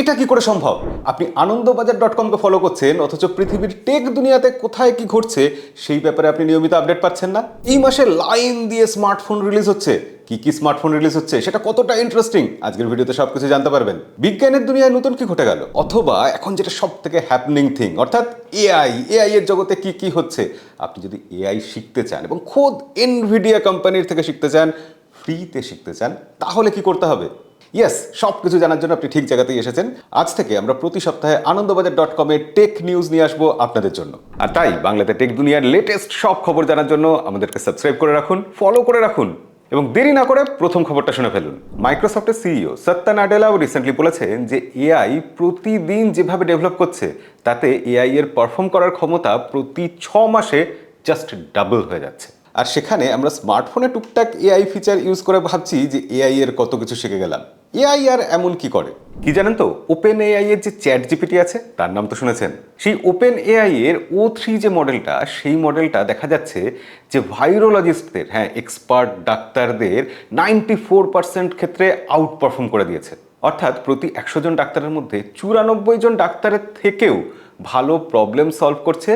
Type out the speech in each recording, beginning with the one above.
এটা কি করে সম্ভব? আপনি আনন্দবাজার ডট কমকে ফলো করছেন, অথচ পৃথিবীর টেক দুনিয়াতে কোথায় কি ঘটছে, সেই ব্যাপারে আপনি নিয়মিত আপডেট পাচ্ছেন না। এই মাসে লাইন দিয়ে স্মার্টফোন রিলিজ হচ্ছে। কি কি স্মার্টফোন রিলিজ হচ্ছে, সেটা কতটা ইন্টারেস্টিং আজকের ভিডিওতে সবকিছু জানতে পারবেন। বিজ্ঞানের দুনিয়ায় নতুন কি ঘটে গেল? অথবা এখন যেটা সব থেকে হ্যাপনিং থিং অর্থাৎ এআই এআই এর জগতে কি কি হচ্ছে? আপনি যদি এআই শিখতে চান এবং খোদ এনভিডিয়া কোম্পানির থেকে শিখতে চান ফ্রিতে শিখতে চান, তাহলে কি করতে হবে? ইয়েস সব কিছু জানার জন্য আপনি ঠিক জায়গাতেই এসেছেন। আজ থেকে আমরা প্রতি সপ্তাহে আনন্দবাজার ডট কমে টেক নিউজ নিয়ে আসব আপনাদের জন্য। আর তাই বাংলাতে টেক দুনিয়ার লেটেস্ট সব খবর জানার জন্য আমাদেরকে সাবস্ক্রাইব করে রাখুন ফলো করে রাখুন এবং দেরি না করে প্রথম খবরটা শুনে ফেলুন। মাইক্রোসফটের সিইও সত্য নাডেলাও রিসেন্টলি বলেছেন যে এআই প্রতিদিন যেভাবে ডেভেলপ করছে, তাতে এআই এর পারফর্ম করার ক্ষমতা প্রতি ছ মাসে জাস্ট ডাবল হয়ে যাচ্ছে। আর সেখানে আমরা স্মার্টফোনে টুকটাক এআই ফিচার ইউজ করে ভাবছি যে এআই এর কত কিছু শিখে গেলাম। এআই আর এমন কি করে? কি জানেন তো? ওপেন এআই এর যে চ্যাট জিপিটি আছে, তার নাম তো শুনেছেন। সেই ওপেন এআই এর ও থ্রি যে মডেলটা, সেই মডেলটা দেখা যাচ্ছে যে ভাইরোলজিস্টদের হ্যাঁ এক্সপার্ট ডাক্তারদের নাইনটি ফোর পার্সেন্ট ক্ষেত্রে আউট পারফর্ম করে দিয়েছে। অর্থাৎ প্রতি একশো জন ডাক্তারের মধ্যে চুরানব্বই জন ডাক্তারের থেকেও ভালো প্রবলেম সলভ করছে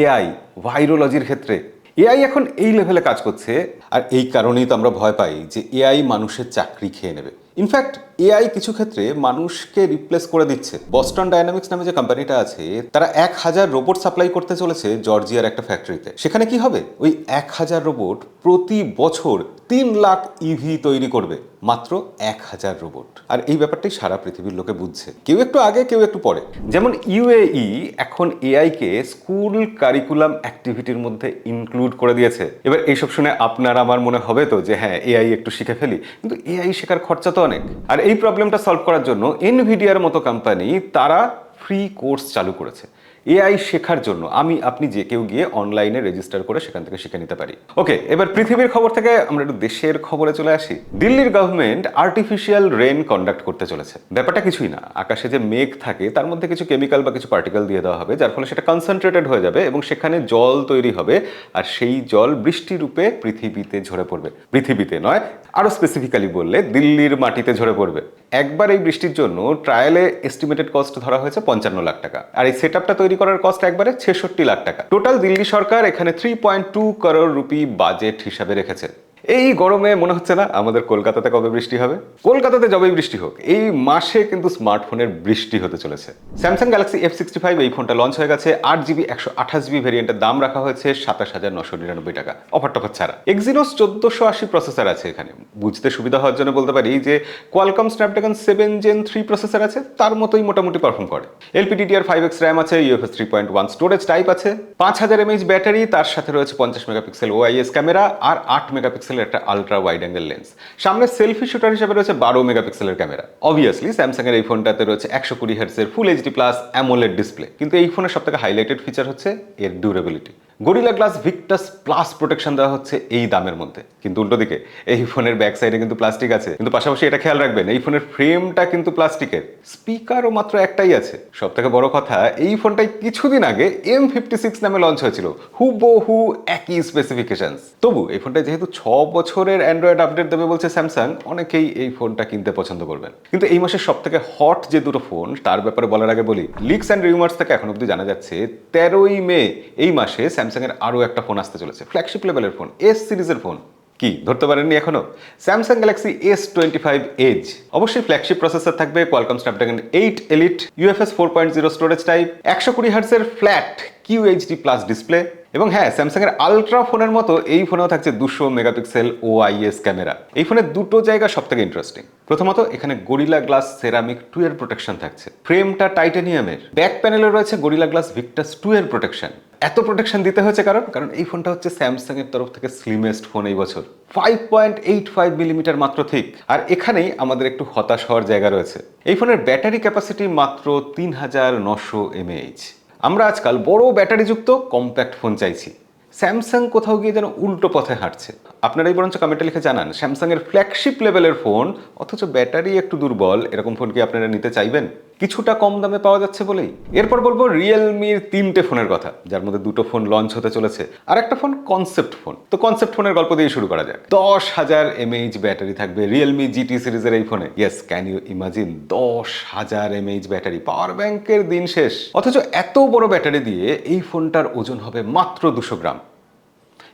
এআই ভাইরোলজির ক্ষেত্রে। এআই এখন এই লেভেলে কাজ করছে। আর এই কারণেই তো আমরা ভয় পাই যে এআই মানুষের চাকরি খেয়ে নেবে। ইনফ্যাক্ট এআই কিছু ক্ষেত্রে মানুষকে রিপ্লেস করে দিচ্ছে। বস্টন ডায়নামিক্স নামে যে কোম্পানিটা আছে, তারা এক হাজার রোবট সাপ্লাই করতে চলেছে জর্জিয়ার একটা ফ্যাক্টরিতে সেখানে কি হবে? ওই এক হাজার রোবট প্রতি বছর তিন লাখ ইভি তৈরি করবে। মাত্র এক হাজার রোবট আর এই ব্যাপারটাই সারা পৃথিবীর লোকে বুঝছে। কেউ একটু আগে, কেউ একটু পরে। যেমন ইউএই এখন এআইকে স্কুল কারিকুলাম অ্যাক্টিভিটির মধ্যে ইনক্লুড করে দিয়েছে। এবার এইসব শুনে আপনার আমার মনে হবে তো যে হ্যাঁ এআই একটু শিখে ফেলি। কিন্তু এআই শেখার খরচা তো অনেক। আর এই প্রবলেমটা সলভ করার জন্য এনভিডিয়ার মতো কোম্পানি তারা ফ্রি কোর্স চালু করেছে। এআই শেখার জন্য আমি, আপনি যে কেউ গিয়ে অনলাইনে রেজিস্টার করে সেখান থেকে শিখে নিতে পারি। ওকে এবার পৃথিবীর খবর থেকে আমরা একটু দেশের খবরে চলে আসি। দিল্লির গভর্নমেন্ট আর্টিফিশিয়াল রেন কন্ডাক্ট করতে চলেছে। ব্যাপারটা কিছুই না। আকাশে যে মেঘ থাকে, তার মধ্যে কিছু কেমিক্যাল বা কিছু পার্টিকেল দিয়ে দেওয়া হবে, যার ফলে সেটা কনসেন্ট্রেটেড হয়ে যাবে এবং সেখানে জল তৈরি হবে, আর সেই জল বৃষ্টি রূপে পৃথিবীতে ঝরে পড়বে। পৃথিবীতে নয় আরও স্পেসিফিক্যালি বললে দিল্লির মাটিতে ঝরে পড়বে। একবার এই বৃষ্টির জন্য ট্রায়ালে এস্টিমেটেড কস্ট ধরা হয়েছে পঞ্চান্ন লাখ টাকা। আর এই সেট তৈরি করার কস্ট একবারে ছেষট্টি লাখ টাকা। টোটাল দিল্লি সরকার এখানে three point two crore rupee budget হিসাবে রেখেছে। এই গরমে মনে হচ্ছে না আমাদের কলকাতাতে কবে বৃষ্টি হবে? কলকাতাতে যবেই বৃষ্টি হোক, এই মাসে কিন্তু স্মার্টফোনের বৃষ্টি হতে চলেছে। Samsung Galaxy F sixty five এই ফোনটা লঞ্চ হয়ে গেছে, আট জিবি একশো আঠাশ জিবি ভেরিয়েন্টের দাম রাখা হয়েছে সাতাশ হাজার নশো নিরানব্বই টাকা। অফার টফার ছাড়া। এক্সিনোস চোদ্দশো আশি প্রসেসর আছে এখানে। বুঝতে সুবিধা হওয়ার জন্য বলতে পারি যে Qualcomm Snapdragon seven gen three processor আছে, তার মতোই মোটামুটি পারফর্ম করে। এলপিডিডিআর ফাইভ এক্স র্যাম আছে UFS three point one storage type আছে। পাঁচ হাজার এমএইচ ব্যাটারি তার সাথে রয়েছে পঞ্চাশ মেগাপিক্সেল ওআইএস ক্যামেরা আর আট মেগাপিক্সেলের একটা আলট্রা ওয়াইড অ্যাঙ্গেল লেন্স সামনে সেলফি শুটার হিসেবে রয়েছে বারো মেগাপিক্সেলের ক্যামেরা অবভিয়াসলি স্যামসাং এর এই ফোনটাতে রয়েছে একশো কুড়ি হার্সের full HD plus AMOLED display কিন্তু এই ফোনের সব থেকে হাইলাইটেড ফিচার হচ্ছে এর durability Gorilla Glass Victus plus protection দেওয়া হচ্ছে এই দামের মধ্যে। কিন্তু উল্টো দিকে, এই ফোনের ব্যাক সাইডে কিন্তু প্লাস্টিক আছে। কিন্তু পাশাপাশি এটা খেয়াল রাখবেন, এই ফোনের ফ্রেমটা কিন্তু প্লাস্টিকের। স্পিকারও মাত্র একটাই আছে। সব থেকে বড় কথা, এই ফোনটাই কিছুদিন আগে এম ফিফটি সিক্স নামে লঞ্চ হয়েছিল। হুবহু একই স্পেসিফিকেশন তবু এই ফোনটা যেহেতু ছ বছরের অ্যান্ড্রয়েড আপডেট দেবে বলছে স্যামসাং অনেকেই এই ফোনটা কিনতে পছন্দ করবেন। কিন্তু এই মাসের সব থেকে হট যে দুটো ফোন, তার ব্যাপারে বলার আগে বলি লিক্স অ্যান্ড রিউমার্স থেকে এখন অব্দি জানা যাচ্ছে, তেরোই মে এই মাসে স্যামসাং এর আরও একটা ফোন আসতে চলেছে ফ্ল্যাগশিপ লেভেলের ফোন এস সিরিজের ফোন। কি, ধরতে পারেননি এখনও? Samsung Galaxy S twenty five edge অবশ্যই ফ্ল্যাগশিপ প্রসেসর থাকবে Qualcomm Snapdragon eight elite UFS four point zero storage type একশো কুড়ি হার্সের flat Q HD plus display এবং হ্যাঁ স্যামসাং এর আলট্রা ফোনের মতো এই ফোনেও থাকছে দুশো মেগাপিক্সেল ও আইএস ক্যামেরা এই ফোনের দুটো জায়গা সব থেকে ইন্টারেস্টিং প্রথমত, এখানে গরিলা গ্লাস সেরামিক টু এর প্রোটেকশন থাকছে। ফ্রেমটা টাইটানিয়ামের ব্যাক প্যানেলে রয়েছে গরিলা গ্লাস ভিক্টাস টু এর প্রোটেকশন এত প্রোটেকশন দিতে হয়েছে কারণ? কারণ এই ফোনটা হচ্ছে স্যামসাং এর তরফ থেকে স্লিমেস্ট ফোন এই বছর। Five point eight five millimetre মাত্র ঠিক। আর এখানেই আমাদের একটু হতাশ হওয়ার জায়গা রয়েছে। এই ফোনের ব্যাটারি ক্যাপাসিটি মাত্র তিন হাজার নশো এমএইচ আমরা আজকাল বড় ব্যাটারিযুক্ত কম্প্যাক্ট ফোন চাইছি। স্যামসাং কোথাও গিয়ে যেন উল্টো পথে হাঁটছে। আপনারাই বরঞ্চ কমেন্টে লিখে জানান স্যামসাং এর ফ্ল্যাগশিপ লেভেলের ফোন অথচ ব্যাটারি একটু দুর্বল, এরকম ফোন কি আপনারা নিতে চাইবেন? কিছুটা কম দামে পাওয়া যাচ্ছে বলেই। এরপর বলব রিয়েলমির তিনটে ফোনের কথা, যার মধ্যে দুটো ফোন লঞ্চ হতে চলেছে আর একটা ফোন কনসেপ্ট ফোন তো কনসেপ্ট ফোনের গল্প দিয়ে শুরু করা যাক। দশ হাজার এমএইচ ব্যাটারি থাকবে রিয়েলমি জিটি সিরিজের এই ফোনে ইয়েস ক্যান ইউ ইমাজিন দশ হাজার এমএইচ ব্যাটারি পাওয়ার ব্যাংকের দিন শেষ। অথচ এত বড় ব্যাটারি দিয়ে এই ফোনটার ওজন হবে মাত্র দুশো গ্রাম।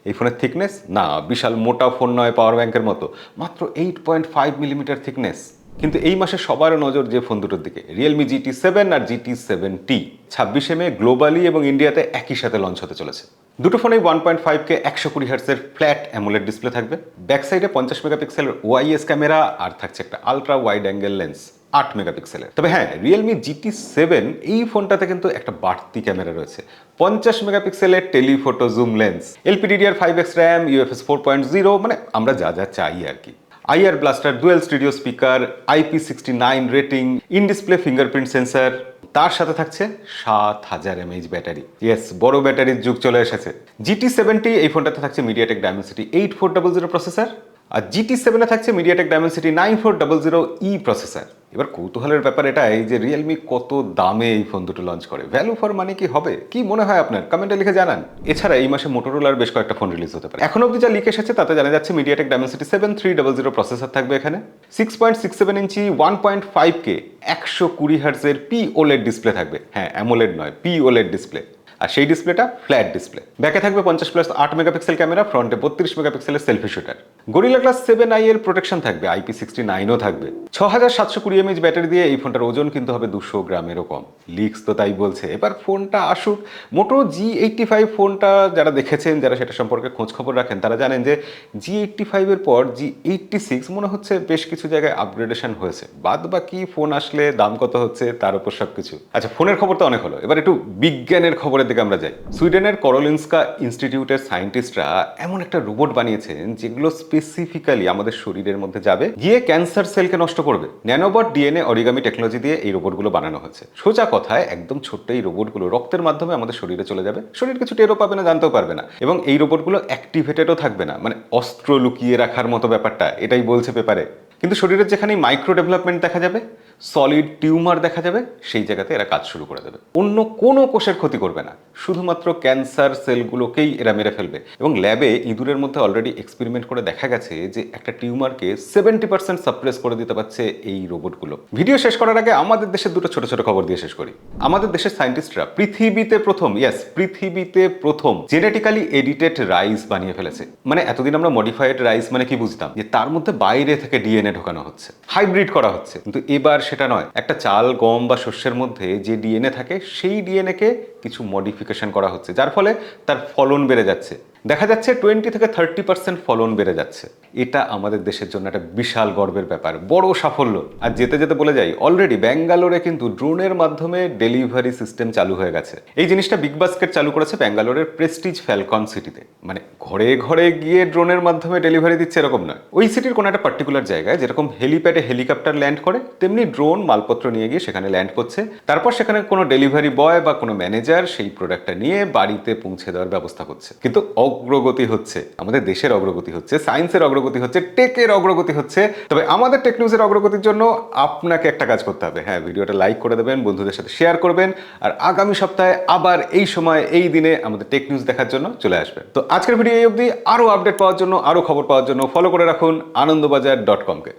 এই ফোনের থিকনেস না, বিশাল মোটা ফোন নয় পাওয়ার ব্যাংকের মতো। মাত্র eight point five millimetre thickness কিন্তু এই মাসে সবার নজর যে ফোন দুটোর দিকে। রিয়েলমি জিটি সেভেন আর জিটি সেভেন টি ছাব্বিশে মে গ্লোবালি এবং ইন্ডিয়াতে একই সাথে লঞ্চ হতে চলেছে। দুটো ফোনেই ওয়ান পয়েন্ট ফাইভকে একশো কুড়ি হার্সের ফ্ল্যাট অ্যামোলেড ডিসপ্লে থাকবে। ব্যাক সাইডে পঞ্চাশ মেগাপিক্সেলের ওয়াইএস ক্যামেরা আর থাকছে একটা আলট্রা ওয়াইড অ্যাঙ্গেল লেন্স আট মেগাপিক্সেলের তবে হ্যাঁ রিয়েলমি জিটি সেভেন এই ফোনটাতে কিন্তু একটা বাড়তি ক্যামেরা রয়েছে। পঞ্চাশ মেগাপিক্সেলের telephoto zoom lens LPDDR five X RAM UFS four point zero মানে আমরা যা যা চাই আর কি। IR blaster, dual studio speaker IP sixty nine rating in display fingerprint sensor, তার সাথে থাকছে সাত হাজার এমএইচ ব্যাটারি। ইয়েস, বড় ব্যাটারির যুগ চলে এসেছে। জিটি সেভেন্টি এই ফোনটাতে থাকছে MediaTek Dimensity eight four double zero processor আর জিটি সেভেনে থাকছে MediaTek Dimensity nine four double zero E processor এবার কৌতূহলের ব্যাপার এটাই যে রিয়েলমি কত দামে এই ফোন দুটো লঞ্চ করে। ভ্যালু ফর মানি কি হবে? কি মনে হয় আপনার? কমেন্টে লিখে জানান। এছাড়া এই মাসে মোটোরোলার বেশ কয়েকটা ফোন রিলিজ হতে পারে। এখন অব্দি যা লিক এসেছে, তাতে জানা যাচ্ছে MediaTek Dimensity seven three double zero processor থাকবে এখানে। Six point six seven inch one point five K একশো কুড়ি হার্টসের পি ওলেড ডিসপ্লে থাকবে। হ্যাঁ অ্যামোলেড নয় পি ওলেড ডিসপ্লে আর সেই ডিসপ্লেটা ফ্ল্যাট ডিসপ্লে ব্যাকে থাকবে পঞ্চাশ প্লাস আট মেগাপিক্সেল ক্যামেরা ফ্রন্টে বত্রিশ মেগাপিক্সেলের selfie shooter Gorilla Glass seven I এর প্রোটেকশন থাকবে আইপি সিক্সটি নাইনও থাকবে। ছ হাজার সাতশো কুড়ি এমএইচ ব্যাটারি দিয়ে এই ফোনটার ওজন কিন্তু হবে দুশো গ্রামেরও কম। লিক্স তো তাই বলছে। এবার ফোনটা আসুক। মোটো জি এইটটি ফাইভ ফোনটা যারা দেখেছেন, যারা সেটা সম্পর্কে খোঁজ খবর রাখেন, তারা জানেন যে জি এইটটি ফাইভের পর জি এইটটি সিক্স মনে হচ্ছে বেশ কিছু জায়গায় আপগ্রেডেশন হয়েছে। বাদ বাকি ফোন আসলে দাম কত হচ্ছে, তার উপর সব কিছু আচ্ছা ফোনের খবর তো অনেক হলো। এবার একটু বিজ্ঞানের খবরের দিকে আমরা যাই। সুইডেনের করলিনস্কা ইনস্টিটিউটের সায়েন্টিস্টরা এমন একটা রোবট বানিয়েছেন যেগুলো স্পেসিফিক্যালি আমাদের শরীরের মধ্যে যাবে, গিয়ে ক্যান্সার সেলকে নষ্ট করবে। ন্যানোবট ডিএনএ অরিগামি টেকনোলজি দিয়ে এই রোবটগুলো বানানো হয়েছে সোজা কথায় একদম ছোট্ট এই রোবটগুলো রক্তের মাধ্যমে আমাদের শরীরে চলে যাবে। শরীর কিছু টেরও পাবে না, জানতেও পারবে না। এবং এই রোবটগুলো অ্যাক্টিভেটেডও থাকবে না। মানে অস্ত্র লুকিয়ে রাখার মতো ব্যাপারটা, এটাই বলছে পেপারে। কিন্তু শরীরের যেখানে মাইক্রো ডেভেলপমেন্ট দেখা যাবে সলিড টিউমার দেখা যাবে, সেই জায়গাতে এরা কাজ শুরু করে দেবে। অন্য কোনো কোষের ক্ষতি করবে না। শুধুমাত্র ক্যান্সার সেলগুলোকেই এরা মেরে ফেলবে। এবং ল্যাবে ইঁদুরের মধ্যে অলরেডি এক্সপেরিমেন্ট করে দেখা গেছে যে একটা টিউমারকে সেভেন্টি পার্সেন্ট সাপ্রেস করে দিতে পারছে এই রোবটগুলো ভিডিও শেষ করার আগে আমাদের দেশের দুটো ছোট ছোট খবর দিয়ে শেষ করি। আমাদের দেশের সায়েন্টিস্টরা পৃথিবীতে প্রথম ইয়াস পৃথিবীতে প্রথম জেনেটিক্যালি এডিটেড রাইস বানিয়ে ফেলেছে। মানে এতদিন আমরা মডিফাইড রাইস মানে কি বুঝতাম? যে তার মধ্যে বাইরে থেকে ডিএনএ ঢোকানো হচ্ছে। হাইব্রিড করা হচ্ছে। কিন্তু এবার সেটা নয়। একটা চাল, গম বা শস্যের মধ্যে যে ডিএনএ থাকে, সেই ডিএনএকে কিছু মডিফিকেশন করা হচ্ছে, যার ফলে তার ফলন বেড়ে যাচ্ছে। দেখা যাচ্ছে টোয়েন্টি থেকে থার্টি পার্সেন্ট ফলন বেড়ে যাচ্ছে। এটা আমাদের দেশের জন্য একটা বিশাল গর্বের ব্যাপার, বড় সাফল্য। আর যেতে যেতে বলে যাই অলরেডি ব্যাঙ্গালোরে কিন্তু ড্রোনের মাধ্যমে ডেলিভারি সিস্টেম চালু হয়ে গেছে। এই জিনিসটা বিগ বাস্কেট চালু করেছে ব্যাঙ্গালোরের প্রেস্টিজ ফ্যালকন সিটিতে মানে ঘরে ঘরে গিয়ে ড্রোনের মাধ্যমে ডেলিভারি দিচ্ছে এরকম নয়। ওই সিটির কোনো একটা পার্টিকুলার জায়গায় যেরকম হেলিপ্যাডে হেলিকপ্টার ল্যান্ড করে, তেমনি ড্রোন মালপত্র নিয়ে গিয়ে সেখানে ল্যান্ড করছে। তারপর সেখানে কোনো ডেলিভারি বয় বা কোনো ম্যানেজার সেই প্রোডাক্টটা নিয়ে বাড়িতে পৌঁছে দেওয়ার ব্যবস্থা করছে। কিন্তু অগ্রগতি হচ্ছে, আমাদের দেশের অগ্রগতি হচ্ছে সায়েন্সের অগ্রগতি হচ্ছে টেকের অগ্রগতি হচ্ছে। তবে আমাদের টেক নিউজের অগ্রগতির জন্য আপনাকে একটা কাজ করতে হবে। হ্যাঁ ভিডিওটা লাইক করে দেবেন, বন্ধুদের সাথে শেয়ার করবেন, আর আগামী সপ্তাহে আবার এই সময়, এই দিনে আমাদের টেক নিউজ দেখার জন্য চলে আসবেন। তো আজকের ভিডিও এই অবধি। আরও আপডেট পাওয়ার জন্য, আরও খবর পাওয়ার জন্য ফলো করে রাখুন আনন্দবাজার ডট কমকে